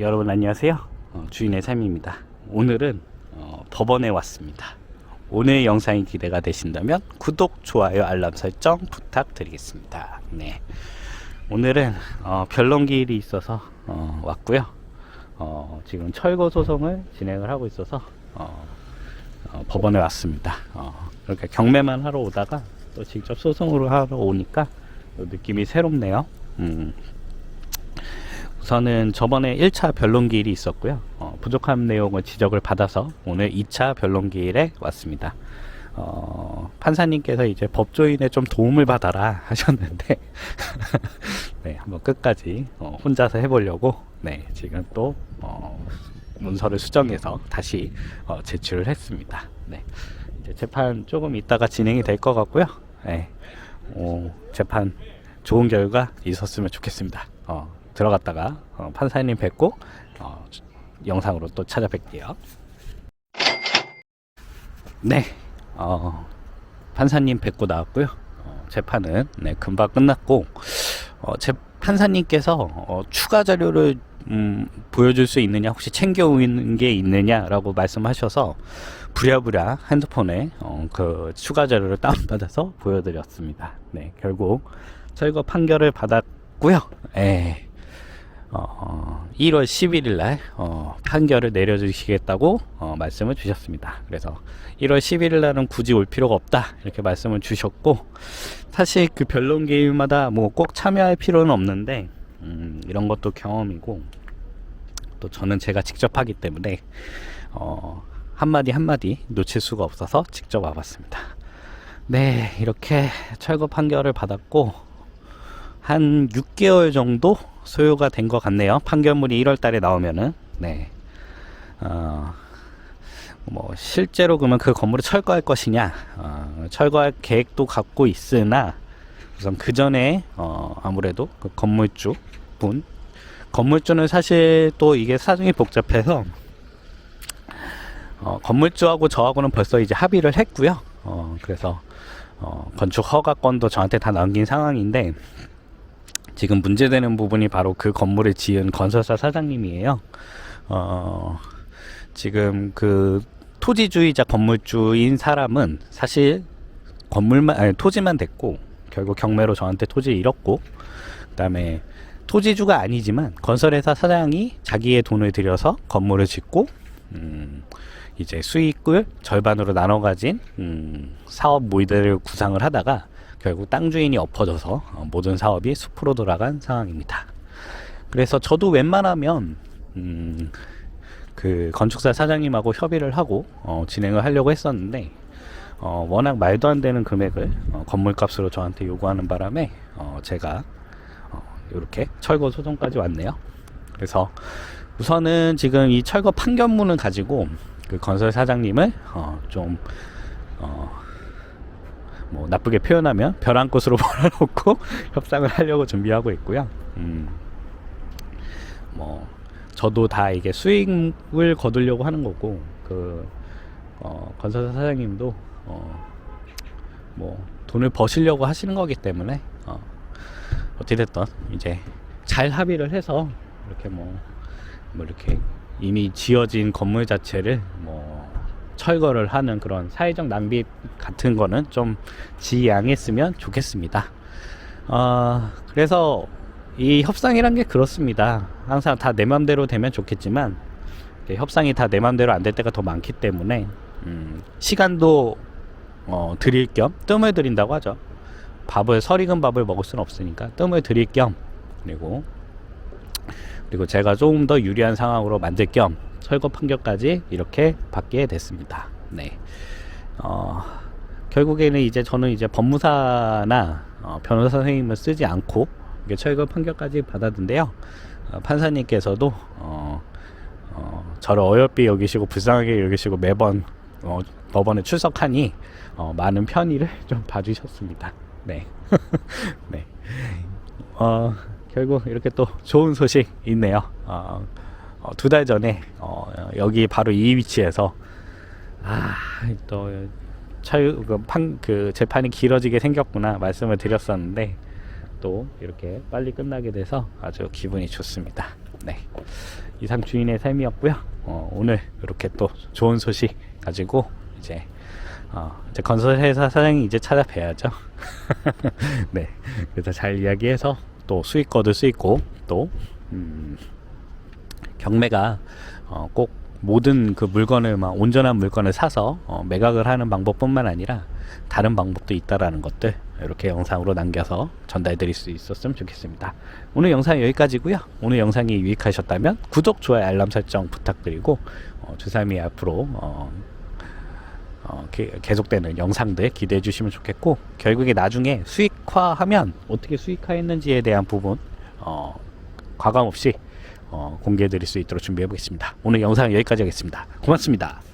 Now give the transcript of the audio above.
여러분 안녕하세요. 어, 주인의 삶입니다. 오늘은 어, 법원에 왔습니다. 오늘 영상이 기대가 되신다면 구독, 좋아요, 알람 설정 부탁드리겠습니다. 네. 오늘은 어, 변론기 일이 있어서 어, 왔고요. 어, 지금 철거 소송을 진행을 하고 있어서 어, 어, 법원에 왔습니다. 어, 그러니까 경매만 하러 오다가 또 직접 소송으로 하러 오니까 또 느낌이 새롭네요. 음. 우선은 저번에 1차 변론기일이 있었고요. 어, 부족한 내용을 지적을 받아서 오늘 2차 변론기일에 왔습니다. 어, 판사님께서 이제 법조인의 좀 도움을 받아라 하셨는데, 네, 한번 끝까지 어, 혼자서 해보려고, 네, 지금 또, 어, 문서를 수정해서 다시 어, 제출을 했습니다. 네, 이제 재판 조금 있다가 진행이 될 것 같고요. 네, 어, 재판 좋은 결과 있었으면 좋겠습니다. 어, 들어갔다가 어, 판사님 뵙고 어, 영상으로 또 찾아뵐게요. 네, 어, 판사님 뵙고 나왔고요. 어, 재판은 네, 금방 끝났고 어, 재, 판사님께서 어, 추가 자료를 음, 보여줄 수 있느냐 혹시 챙겨오는 게 있느냐라고 말씀하셔서 부랴부랴 핸드폰에 어, 그 추가 자료를 다운받아서 보여드렸습니다. 네, 결국 철거 판결을 받았고요. 예. 어, 1월 11일 날 어, 판결을 내려주시겠다고 어, 말씀을 주셨습니다. 그래서 1월 11일 날은 굳이 올 필요가 없다 이렇게 말씀을 주셨고 사실 그 변론 게임마다 뭐 꼭 참여할 필요는 없는데 음, 이런 것도 경험이고 또 저는 제가 직접 하기 때문에 어, 한마디 한마디 놓칠 수가 없어서 직접 와봤습니다. 네 이렇게 철거 판결을 받았고 한 6개월 정도 소요가 된 것 같네요. 판결문이 1월 달에 나오면은, 네. 어, 뭐, 실제로 그러면 그 건물을 철거할 것이냐, 어, 철거할 계획도 갖고 있으나, 우선 그 전에, 어, 아무래도 그 건물주 분, 건물주는 사실 또 이게 사정이 복잡해서, 어, 건물주하고 저하고는 벌써 이제 합의를 했고요. 어, 그래서, 어, 건축 허가권도 저한테 다 남긴 상황인데, 지금 문제되는 부분이 바로 그 건물을 지은 건설사 사장님이에요. 어, 지금 그 토지주의자 건물주인 사람은 사실 건물만, 아니, 토지만 됐고, 결국 경매로 저한테 토지를 잃었고, 그 다음에 토지주가 아니지만 건설회사 사장이 자기의 돈을 들여서 건물을 짓고, 음, 이제 수익을 절반으로 나눠 가진, 음, 사업 모델을 구상을 하다가 결국 땅 주인이 엎어져서 어, 모든 사업이 숲으로 돌아간 상황입니다. 그래서 저도 웬만하면 음, 그 건축사 사장님하고 협의를 하고 어, 진행을 하려고 했었는데 어, 워낙 말도 안 되는 금액을 어, 건물값으로 저한테 요구하는 바람에 어, 제가 어, 이렇게 철거 소송까지 왔네요. 그래서 우선은 지금 이 철거 판결문을 가지고 그 건설 사장님을 어, 좀 어, 뭐 나쁘게 표현하면 벼랑 끝으로 몰아놓고 협상을 하려고 준비하고 있고요. 음, 뭐 저도 다 이게 수익을 거두려고 하는 거고 그 어, 건설사 사장님도 어, 뭐 돈을 버시려고 하시는 거기 때문에 어, 어찌됐든 이제 잘 합의를 해서 이렇게 뭐, 뭐 이렇게 이미 지어진 건물 자체를 뭐 철거를 하는 그런 사회적 낭비 같은 거는 좀 지양했으면 좋겠습니다. 어, 그래서 이 협상이란 게 그렇습니다. 항상 다 내 맘대로 되면 좋겠지만 협상이 다 내 맘대로 안 될 때가 더 많기 때문에 음, 시간도 어, 드릴 겸 뜸을 들인다고 하죠. 밥을 설익은 밥을 먹을 수는 없으니까 뜸을 들일 겸 그리고 그리고 제가 조금 더 유리한 상황으로 만들 겸 철거 판결까지 이렇게 받게 됐습니다. 네. 어, 결국에는 이제 저는 이제 법무사나 어, 변호사 선생님을 쓰지 않고 이게 철거 판결까지 받았는데요. 어, 판사님께서도 어, 어, 저를 어여삐 여기시고 불쌍하게 여기시고 매번 어, 법원에 출석하니 어, 많은 편의를 좀 봐주셨습니다. 네. 네. 어, 결국 이렇게 또 좋은 소식 있네요. 어, 어, 두달 전에 어, 여기 바로 이 위치에서 아또 그, 판, 그 재판이 길어지게 생겼구나 말씀을 드렸었는데 또 이렇게 빨리 끝나게 돼서 아주 기분이 좋습니다. 네. 이상 주인의 삶이었고요. 어, 오늘 이렇게 또 좋은 소식 가지고 이제 어, 이제 건설회사 사장이 이제 찾아뵈야죠. 네, 그래서 잘 이야기해서 또 수익 얻을 수 있고 또 음, 경매가 어, 꼭 모든 그 물건을 막 온전한 물건을 사서 어, 매각을 하는 방법뿐만 아니라 다른 방법도 있다라는 것들 이렇게 영상으로 남겨서 전달드릴 수 있었으면 좋겠습니다. 오늘 영상 여기까지고요. 오늘 영상이 유익하셨다면 구독, 좋아요, 알람 설정 부탁드리고 어, 주삼이 앞으로 어, 어, 게- 계속되는 영상들 기대해 주시면 좋겠고 결국에 나중에 수익화하면 어떻게 수익화했는지에 대한 부분 어, 과감 없이 어, 공개해 드릴 수 있도록 준비해 보겠습니다. 오늘 영상 여기까지 하겠습니다. 고맙습니다.